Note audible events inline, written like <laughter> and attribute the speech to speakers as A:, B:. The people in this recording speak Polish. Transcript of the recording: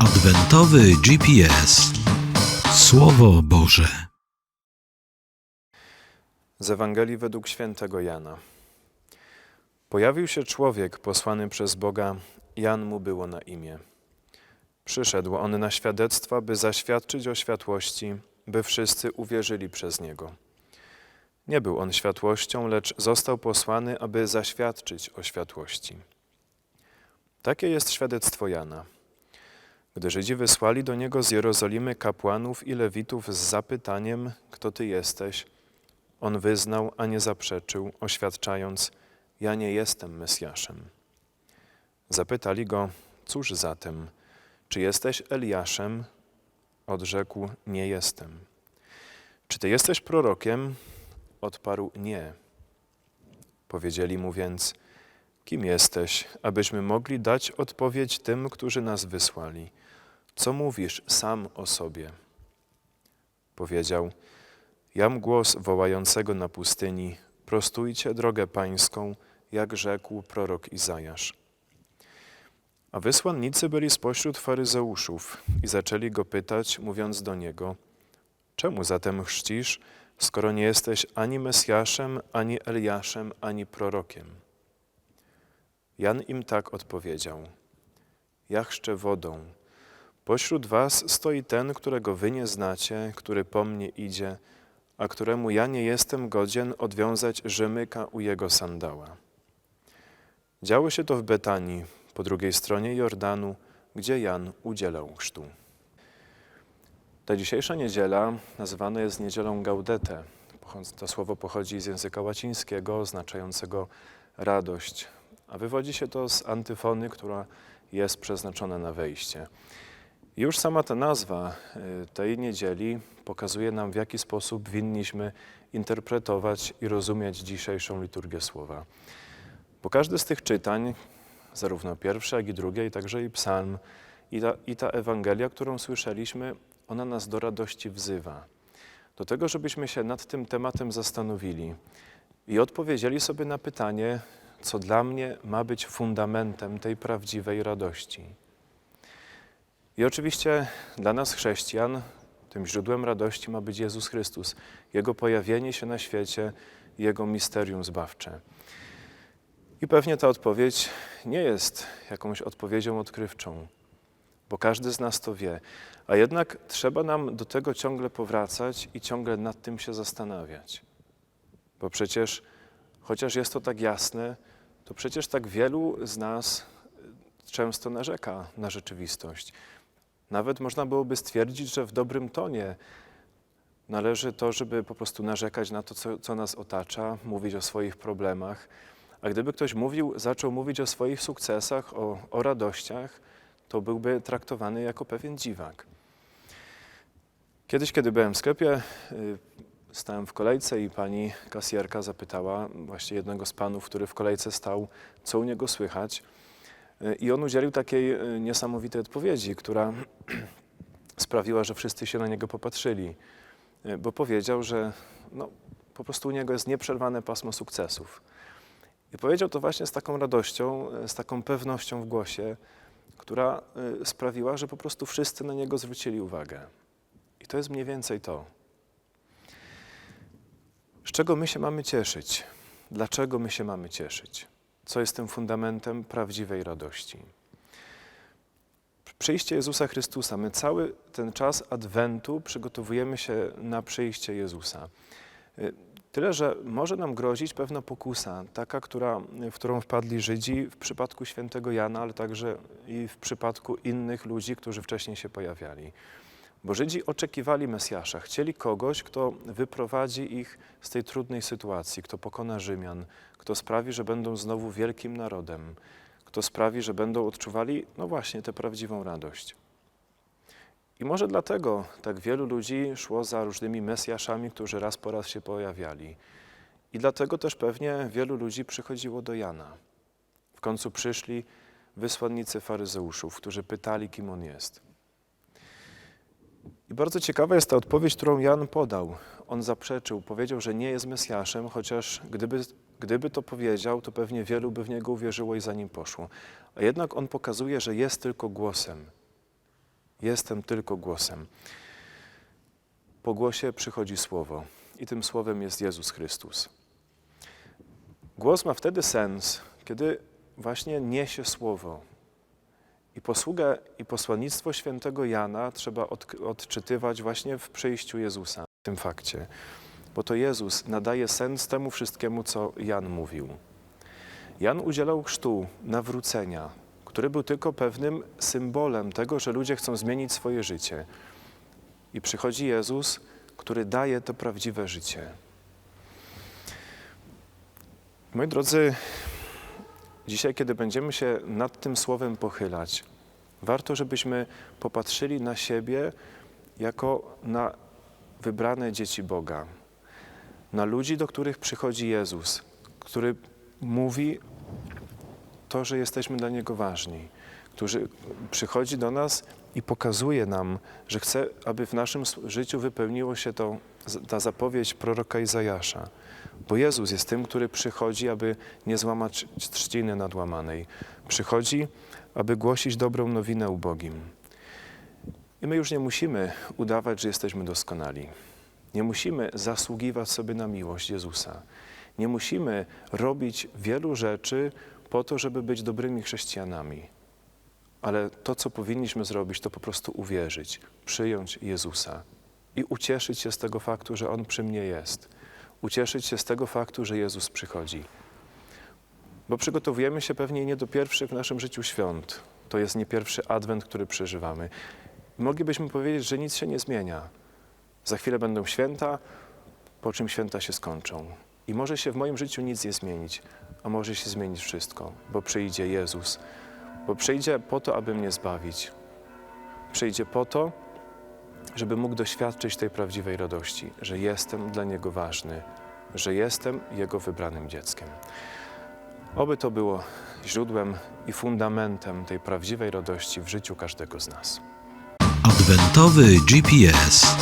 A: Adwentowy GPS. Słowo Boże.
B: Z Ewangelii według świętego Jana. Pojawił się człowiek posłany przez Boga, Jan mu było na imię. Przyszedł on na świadectwa, by zaświadczyć o światłości, by wszyscy uwierzyli przez niego. Nie był on światłością, lecz został posłany, aby zaświadczyć o światłości. Takie jest świadectwo Jana. Gdy Żydzi wysłali do niego z Jerozolimy kapłanów i lewitów z zapytaniem, kto ty jesteś, on wyznał, a nie zaprzeczył, oświadczając, ja nie jestem Mesjaszem. Zapytali go, cóż zatem, czy jesteś Eliaszem? Odrzekł, nie jestem. Czy ty jesteś prorokiem? Odparł, nie. Powiedzieli mu więc, kim jesteś, abyśmy mogli dać odpowiedź tym, którzy nas wysłali. Co mówisz sam o sobie? Powiedział, Jam głos wołającego na pustyni, prostujcie drogę pańską, jak rzekł prorok Izajasz. A wysłannicy byli spośród faryzeuszów i zaczęli go pytać, mówiąc do niego, czemu zatem chrzcisz, skoro nie jesteś ani Mesjaszem, ani Eliaszem, ani prorokiem? Jan im tak odpowiedział, ja chrzczę wodą, pośród was stoi ten, którego wy nie znacie, który po mnie idzie, a któremu ja nie jestem godzien odwiązać rzemyka u jego sandała. Działo się to w Betanii, po drugiej stronie Jordanu, gdzie Jan udzielał chrztu. Ta dzisiejsza niedziela nazywana jest niedzielą Gaudete. To słowo pochodzi z języka łacińskiego, oznaczającego radość, a wywodzi się to z antyfony, która jest przeznaczona na wejście. Już sama ta nazwa y, tej niedzieli pokazuje nam, w jaki sposób winniśmy interpretować i rozumieć dzisiejszą liturgię słowa. Bo każde z tych czytań, zarówno pierwsze, jak i drugie, i także i psalm, i ta, i ta Ewangelia, którą słyszeliśmy, ona nas do radości wzywa. Do tego, żebyśmy się nad tym tematem zastanowili i odpowiedzieli sobie na pytanie, co dla mnie ma być fundamentem tej prawdziwej radości. I oczywiście dla nas, chrześcijan, tym źródłem radości ma być Jezus Chrystus, Jego pojawienie się na świecie, Jego misterium zbawcze. I pewnie ta odpowiedź nie jest jakąś odpowiedzią odkrywczą, bo każdy z nas to wie, a jednak trzeba nam do tego ciągle powracać i ciągle nad tym się zastanawiać. Bo przecież, chociaż jest to tak jasne, to przecież tak wielu z nas często narzeka na rzeczywistość. Nawet można byłoby stwierdzić, że w dobrym tonie należy to, żeby po prostu narzekać na to, co, co nas otacza, mówić o swoich problemach. A gdyby ktoś mówił, zaczął mówić o swoich sukcesach, o, o radościach, to byłby traktowany jako pewien dziwak. Kiedyś, kiedy byłem w sklepie, y, stałem w kolejce i pani kasjerka zapytała właśnie jednego z panów, który w kolejce stał, co u niego słychać. I on udzielił takiej e, niesamowitej odpowiedzi, która <clears throat> sprawiła, że wszyscy się na niego popatrzyli, e, bo powiedział, że no, po prostu u niego jest nieprzerwane pasmo sukcesów. I powiedział to właśnie z taką radością, e, z taką pewnością w głosie, która sprawiła, że po prostu wszyscy na niego zwrócili uwagę. I to jest mniej więcej to. Z czego my się mamy cieszyć? Dlaczego my się mamy cieszyć? co jest tym fundamentem prawdziwej radości. Przyjście Jezusa Chrystusa. My cały ten czas Adwentu przygotowujemy się na przyjście Jezusa. Y, tyle, że może nam grozić pewna pokusa, taka, która, w którą wpadli Żydzi w przypadku świętego Jana, ale także i w przypadku innych ludzi, którzy wcześniej się pojawiali. Bo Żydzi oczekiwali Mesjasza, chcieli kogoś, kto wyprowadzi ich z tej trudnej sytuacji, kto pokona Rzymian, kto sprawi, że będą znowu wielkim narodem, kto sprawi, że będą odczuwali, no właśnie, tę prawdziwą radość. I może dlatego tak wielu ludzi szło za różnymi Mesjaszami, którzy raz po raz się pojawiali. I dlatego też pewnie wielu ludzi przychodziło do Jana. W końcu przyszli wysłannicy faryzeuszów, którzy pytali, kim on jest. I bardzo ciekawa jest ta odpowiedź, którą Jan podał. On zaprzeczył, powiedział, że nie jest Mesjaszem, chociaż gdyby, gdyby to powiedział, to pewnie wielu by w niego uwierzyło i za nim poszło. A jednak on pokazuje, że jest tylko głosem. Jestem tylko głosem. Po głosie przychodzi słowo i tym słowem jest Jezus Chrystus. Głos ma wtedy sens, kiedy właśnie niesie słowo. I posługę i posłannictwo świętego Jana trzeba od, odczytywać właśnie w przyjściu Jezusa, w tym fakcie. Bo to Jezus nadaje sens temu wszystkiemu, co Jan mówił. Jan udzielał chrztu nawrócenia, który był tylko pewnym symbolem tego, że ludzie chcą zmienić swoje życie. I przychodzi Jezus, który daje to prawdziwe życie. Moi drodzy, dzisiaj, kiedy będziemy się nad tym słowem pochylać, warto, żebyśmy popatrzyli na siebie jako na wybrane dzieci Boga, na ludzi, do których przychodzi Jezus, który mówi to, że jesteśmy dla Niego ważni, który przychodzi do nas i pokazuje nam, że chce, aby w naszym życiu wypełniło się to, ta zapowiedź proroka Izajasza. Bo Jezus jest tym, który przychodzi, aby nie złamać trzciny nadłamanej. Przychodzi, aby głosić dobrą nowinę ubogim. I my już nie musimy udawać, że jesteśmy doskonali. Nie musimy zasługiwać sobie na miłość Jezusa. Nie musimy robić wielu rzeczy po to, żeby być dobrymi chrześcijanami. Ale to, co powinniśmy zrobić, to po prostu uwierzyć, przyjąć Jezusa i ucieszyć się z tego faktu, że On przy mnie jest. Ucieszyć się z tego faktu, że Jezus przychodzi. Bo przygotowujemy się pewnie nie do pierwszych w naszym życiu świąt. To jest nie pierwszy adwent, który przeżywamy. Moglibyśmy powiedzieć, że nic się nie zmienia. Za chwilę będą święta, po czym święta się skończą. I może się w moim życiu nic nie zmienić, a może się zmienić wszystko, bo przyjdzie Jezus, bo przyjdzie po to, aby mnie zbawić. Przyjdzie po to, żeby mógł doświadczyć tej prawdziwej radości, że jestem dla Niego ważny, że jestem Jego wybranym dzieckiem. Oby to było źródłem i fundamentem tej prawdziwej radości w życiu każdego z nas.
A: Adwentowy GPS.